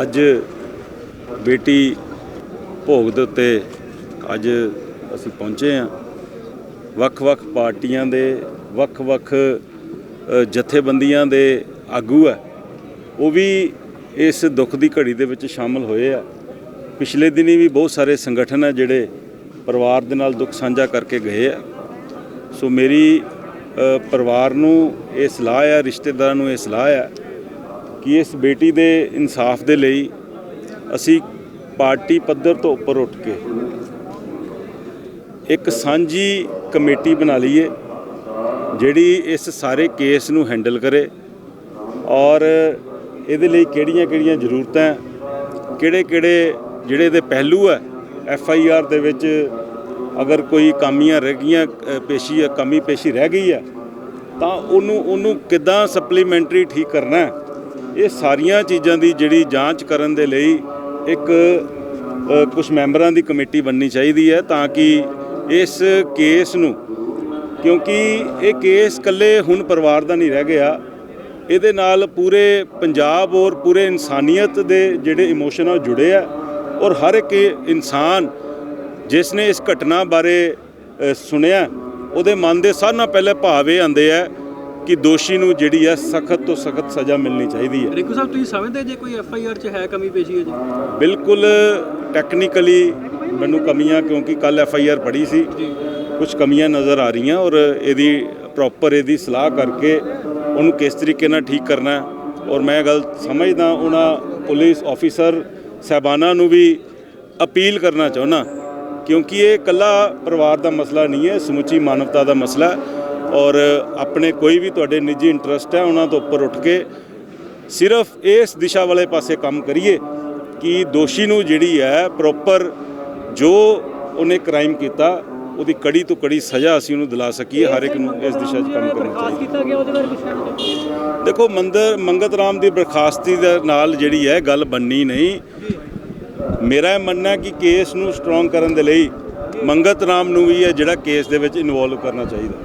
ਅੱਜ ਬੇਟੀ ਭੋਗ ਦੇ ਉੱਤੇ ਅੱਜ ਅਸੀਂ ਪਹੁੰਚੇ ਹਾਂ। ਵੱਖ-ਵੱਖ ਪਾਰਟੀਆਂ ਦੇ ਵੱਖ-ਵੱਖ ਜਥੇਬੰਦੀਆਂ ਦੇ ਆਗੂ ਹੈ। ਉਹ ਵੀ ਇਸ ਦੁੱਖ ਦੀ ਘੜੀ ਦੇ ਵਿੱਚ ਸ਼ਾਮਲ ਹੋਏ ਆ। ਪਿਛਲੇ ਦਿਨੀ ਵੀ ਬਹੁਤ ਸਾਰੇ ਸੰਗਠਨ ਹੈ ਜਿਹੜੇ ਪਰਿਵਾਰ ਦੇ ਨਾਲ ਦੁੱਖ ਸਾਂਝਾ ਕਰਕੇ ਗਏ ਆ। ਸੋ ਮੇਰੀ ਪਰਿਵਾਰ ਨੂੰ ਇਹ ਸਲਾਹ ਆ, ਰਿਸ਼ਤੇਦਾਰਾਂ ਨੂੰ ਇਹ ਸਲਾਹ ਆ ਕਿ ਇਸ ਬੇਟੀ ਦੇ ਇਨਸਾਫ ਦੇ ਲਈ ਅਸੀਂ ਪਾਰਟੀ ਪੱਧਰ ਤੋਂ ਉੱਪਰ ਉੱਠ ਕੇ ਇੱਕ ਸਾਂਝੀ ਕਮੇਟੀ ਬਣਾ ਲਈਏ ਜਿਹੜੀ ਇਸ ਸਾਰੇ ਕੇਸ ਨੂੰ ਹੈਂਡਲ ਕਰੇ ਔਰ ਇਹਦੇ ਲਈ ਕਿਹੜੀਆਂ-ਕਿਹੜੀਆਂ ਜ਼ਰੂਰਤਾਂ ਕਿਹੜੇ-ਕਿਹੜੇ ਜਿਹੜੇ ਇਹਦੇ ਪਹਿਲੂ ਹੈ ਐਫ ਆਈ ਆਰ ਦੇ ਵਿੱਚ ਅਗਰ ਕੋਈ ਕਾਮੀਆਂ ਰਹਿ ਗਈਆਂ ਅ, ਪੇਸ਼ੀ ਕਮੀ ਪੇਸ਼ੀ ਰਹਿ ਗਈ ਹੈ ਤਾਂ ਉਹਨੂੰ ਉਹਨੂੰ ਕਿੱਦਾਂ ਸਪਲੀਮੈਂਟਰੀ ਠੀਕ ਕਰਨਾ ਹੈ? ਇਹ ਸਾਰੀਆਂ ਚੀਜ਼ਾਂ ਦੀ ਜਿਹੜੀ ਜਾਂਚ ਕਰਨ ਦੇ ਲਈ ਇੱਕ ਕੁਝ ਮੈਂਬਰਾਂ ਦੀ ਕਮੇਟੀ ਬਣਨੀ ਚਾਹੀਦੀ ਹੈ ਤਾਂ ਕਿ ਇਸ ਕੇਸ ਨੂੰ, ਕਿਉਂਕਿ ਇਹ ਕੇਸ ਇਕੱਲੇ ਹੁਣ ਪਰਿਵਾਰ ਦਾ ਨਹੀਂ ਰਹਿ ਗਿਆ। ਇਹਦੇ ਨਾਲ ਪੂਰੇ ਪੰਜਾਬ ਔਰ ਪੂਰੇ ਇਨਸਾਨੀਅਤ ਦੇ ਜਿਹੜੇ ਇਮੋਸ਼ਨ ਆ ਉਹ ਜੁੜੇ ਆ ਔਰ ਹਰ ਇੱਕ ਇਨਸਾਨ ਜਿਸ ਨੇ ਇਸ ਘਟਨਾ ਬਾਰੇ ਸੁਣਿਆ, ਉਹਦੇ ਮਨ ਦੇ ਸਾਰਿਆਂ ਨਾਲ ਪਹਿਲੇ ਭਾਵ ਇਹ ਆਉਂਦੇ ਆ ਕਿ ਦੋਸ਼ੀ ਨੂੰ ਜਿਹੜੀ ਹੈ ਸਖਤ ਤੋਂ ਸਖਤ ਸਜ਼ਾ ਮਿਲਣੀ ਚਾਹੀਦੀ ਹੈ। ਰਿੰਕੂ ਸਾਹਿਬ ਤੁਸੀਂ ਸਮਝਦੇ ਜੇ ਕੋਈ ਐਫ ਆਈ ਆਰ 'ਚ ਹੈ ਕਮੀ ਪੇਸ਼ੀ ਹੈ ਜੀ? ਬਿਲਕੁਲ ਟੈਕਨੀਕਲੀ ਮੈਨੂੰ ਕਮੀਆਂ ਕਿਉਂਕਿ ਕੱਲ ਐਫ ਆਈ ਆਰ ਪੜ੍ਹੀ ਸੀ। ਕੁਝ ਕਮੀਆਂ ਨਜ਼ਰ ਆ ਰਹੀਆਂ ਔਰ ਇਹਦੀ ਪ੍ਰੋਪਰ ਇਹਦੀ ਸਲਾਹ ਕਰਕੇ ਉਹਨੂੰ ਕਿਸ ਤਰੀਕੇ ਨਾਲ ਠੀਕ ਕਰਨਾ ਔਰ ਮੈਂ ਗੱਲ ਸਮਝਦਾ ਉਹਨਾਂ ਪੁਲਿਸ ਆਫੀਸਰ ਸਹਿਬਾਨਾਂ ਨੂੰ ਵੀ ਅਪੀਲ ਕਰਨਾ ਚਾਹੁੰਦਾ ਕਿਉਂਕਿ ਇਹ ਇਕੱਲਾ ਪਰਿਵਾਰ ਦਾ ਮਸਲਾ ਨਹੀਂ ਹੈ ਸਮੁੱਚੀ ਮਾਨਵਤਾ ਦਾ ਮਸਲਾ ਹੈ। ਔਰ ਆਪਣੇ ਕੋਈ ਵੀ ਤੁਹਾਡੇ ਨਿੱਜੀ ਇੰਟਰਸਟ ਹੈ ਉਹਨਾਂ ਤੋਂ ਉੱਪਰ ਉੱਠ ਕੇ ਸਿਰਫ ਇਸ ਦਿਸ਼ਾ ਵਾਲੇ ਪਾਸੇ ਕੰਮ ਕਰੀਏ ਕਿ ਦੋਸ਼ੀ ਨੂੰ ਜਿਹੜੀ ਹੈ ਪ੍ਰੋਪਰ ਜੋ ਉਹਨੇ ਕ੍ਰਾਈਮ ਕੀਤਾ ਉਹਦੀ ਕੜੀ ਤੋਂ ਕੜੀ ਸਜ਼ਾ ਅਸੀਂ ਉਹਨੂੰ ਦਿਲਾ ਸਕੀਏ ਹਰ ਇੱਕ ਨੂੰ ਇਸ ਦਿਸ਼ਾ 'ਚ ਕੰਮ ਕਰਨਾ ਚਾਹੀਦਾ। ਦੇਖੋ ਮੰਦਰ ਮੰਗਤ ਰਾਮ ਦੀ ਬਰਖਾਸਤੀ ਦੇ ਨਾਲ ਜਿਹੜੀ ਹੈ ਗੱਲ ਬੰਨੀ ਨਹੀਂ। ਮੇਰਾ ਇਹ ਮੰਨਣਾ ਹੈ ਕਿ ਕੇਸ ਨੂੰ ਸਟਰੋਂਗ ਕਰਨ ਦੇ ਲਈ ਮੰਗਤ ਰਾਮ ਨੂੰ ਵੀ ਇਹ ਜਿਹੜਾ ਕੇਸ ਦੇ ਵਿੱਚ ਇਨਵੋਲਵ ਕਰਨਾ ਚਾਹੀਦਾ।